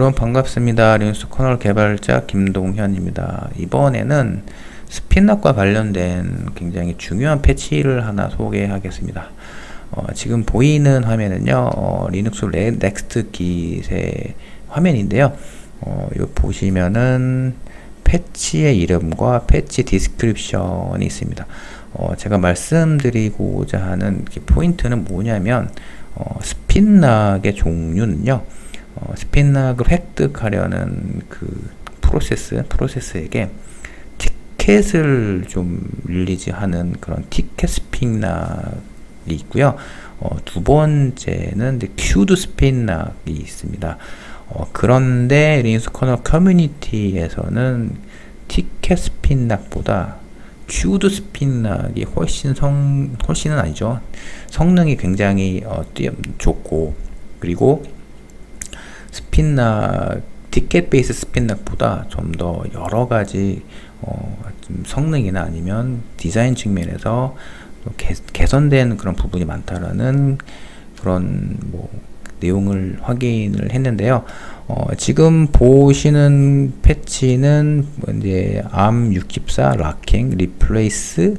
여러분 반갑습니다. 리눅스 커널 개발자 김동현입니다. 이번에는 스피넛과 관련된 굉장히 중요한 패치를 하나 소개하겠습니다. 어, 지금 보이는 화면은요, 어, 리눅스 레, 넥스트 기세 화면인데요. 어, 요 보시면은 패치의 이름과 패치 디스크립션이 있습니다. 어, 제가 말씀드리고자 하는 그 포인트는 뭐냐면, 어, 스핀락의 종류는요, 어, 스핀락을 획득하려는 그 프로세스, 프로세스에게 티켓을 좀 릴리즈하는 그런 티켓 스핀락이 있고요. 어, 두 번째는 이제 큐드 스핀락이 있습니다. 어, 그런데 리눅스 커널 커뮤니티에서는 티켓 스핀락보다 큐드 스핀락이 훨씬 성 훨씬은 아니죠. 성능이 굉장히 어, 뛰어 좋고 그리고 스핀락 티켓 베이스 스핀락보다 좀 더 여러 가지 어, 좀 성능이나 아니면 디자인 측면에서 좀 개, 개선된 그런 부분이 많다라는 그런 뭐 내용을 확인을 했는데요. 어, 지금 보시는 패치는 뭐 이제 ARM64 락킹 리플레이스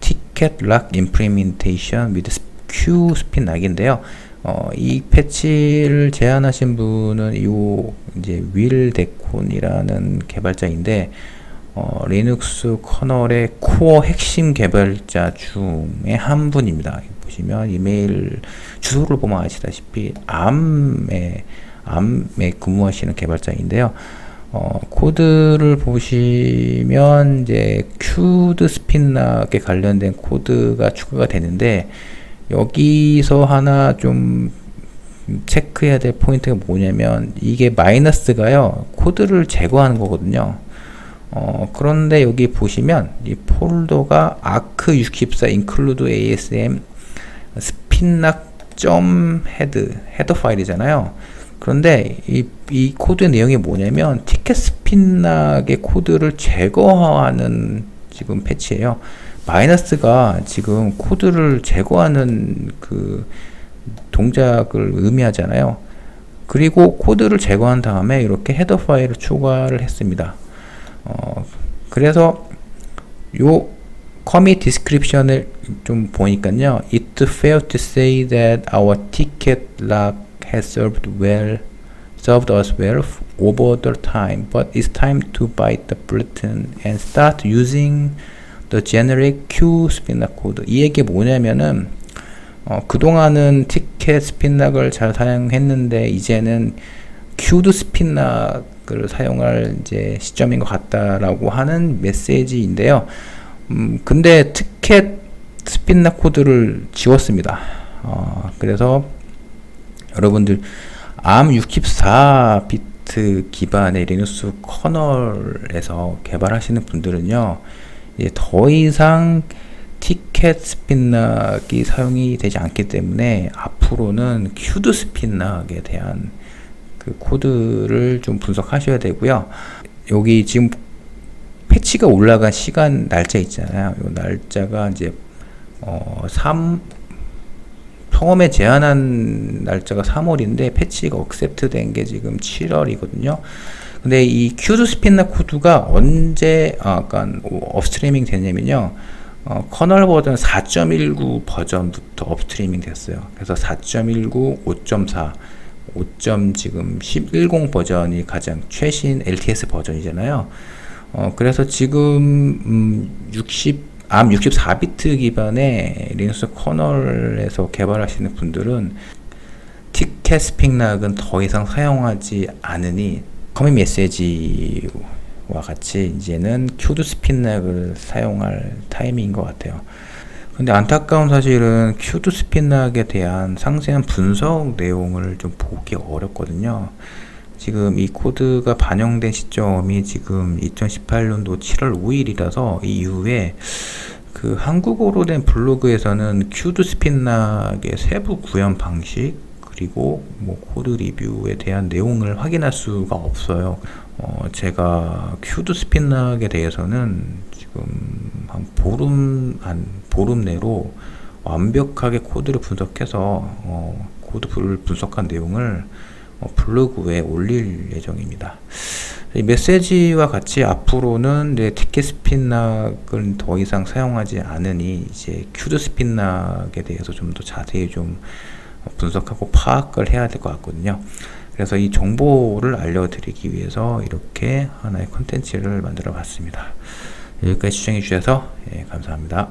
티켓 락 임플리멘테이션 위드 Q 스핀 락인데요. 어, 이 패치를 제안하신 분은 요 이제 윌 데콘이라는 개발자인데 어, 리눅스 커널의 코어 핵심 개발자 중에 한 분입니다. 보시면 이메일 주소를 보면 아시다시피 암에 암에 근무하시는 개발자인데요. 어, 코드를 보시면 이제 큐드 스핀락에 관련된 코드가 추가가 되는데 여기서 하나 좀 체크해야 될 포인트가 뭐냐면 이게 마이너스가요 코드를 제거하는 거거든요. 어, 그런데 여기 보시면 이 폴더가 arc64 include asm 점 헤드 헤더 파일이잖아요. 그런데 이, 이 코드의 내용이 뭐냐면 티켓 스핀락의 코드를 제거하는 지금 패치예요 마이너스가 지금 코드를 제거하는 그 동작을 의미하잖아요. 그리고 코드를 제거한 다음에 이렇게 헤더 파일을 추가를 했습니다. 어, 그래서 요 커밋 디스크립션을 좀 보니까요. It's fair to say that our ticket lock has served well, served us well over the time, but it's time to bite the bullet and start using the generic Q 스핀락 코드. 이 얘기 뭐냐면은 어, 그동안은 티켓 스핀락을 잘 사용했는데 이제는 큐드 스핀락을 사용할 이제 시점인 것 같다라고 하는 메시지인데요. 음, 근데 티켓 스핀락 코드를 지웠습니다. 어, 그래서 여러분들 ARM64비트 기반의 리눅스 커널에서 개발하시는 분들은요. 이제 더 이상 티켓 스핀락이 사용이 되지 않기 때문에 앞으로는 큐드 스핀락에 대한 그 코드를 좀 분석하셔야 되고요. 여기 지금 패치가 올라간 시간 날짜 있잖아요. 이 날짜가 이제 어 3, 처음에 제안한 날짜가 3월인데 패치가 억셉트 된 게 지금 7월이거든요. 근데 이 큐드 스피너 코드가 언제 아, 약간 업스트리밍 됐냐면요. 어, 커널 버전 4.19 버전부터 업스트리밍 됐어요. 그래서 4.19, 5.4, 5. 지금 10 버전이 가장 최신 LTS 버전이잖아요. 어, 그래서 지금 음, 60 암 64비트 기반의 리눅스 커널에서 개발하시는 분들은 티켓 스픽락은 더 이상 사용하지 않으니 커밋 메시지와 같이 이제는 큐드 스핀락을 사용할 타이밍인 것 같아요. 근데 안타까운 사실은 큐드 스핀락에 대한 상세한 분석 내용을 좀 보기 어렵거든요. 지금 이 코드가 반영된 시점이 지금 2018년도 7월 5일이라서 이후에 그 한국어로 된 블로그에서는 큐드 스핀락의 세부 구현 방식 그리고 뭐 코드 리뷰에 대한 내용을 확인할 수가 없어요. 어, 제가 큐드 스핀락에 대해서는 지금 한 보름 한 보름 내로 완벽하게 코드를 분석해서 어, 코드를 분석한 내용을 어, 블로그에 올릴 예정입니다. 이 메시지와 같이 앞으로는 내 티켓 스핀락을 더 이상 사용하지 않으니 이제 큐드 스핀락에 대해서 좀 더 자세히 좀 분석하고 파악을 해야 될 것 같거든요. 그래서 이 정보를 알려드리기 위해서 이렇게 하나의 컨텐츠를 만들어 봤습니다. 여기까지 시청해 주셔서 예, 감사합니다.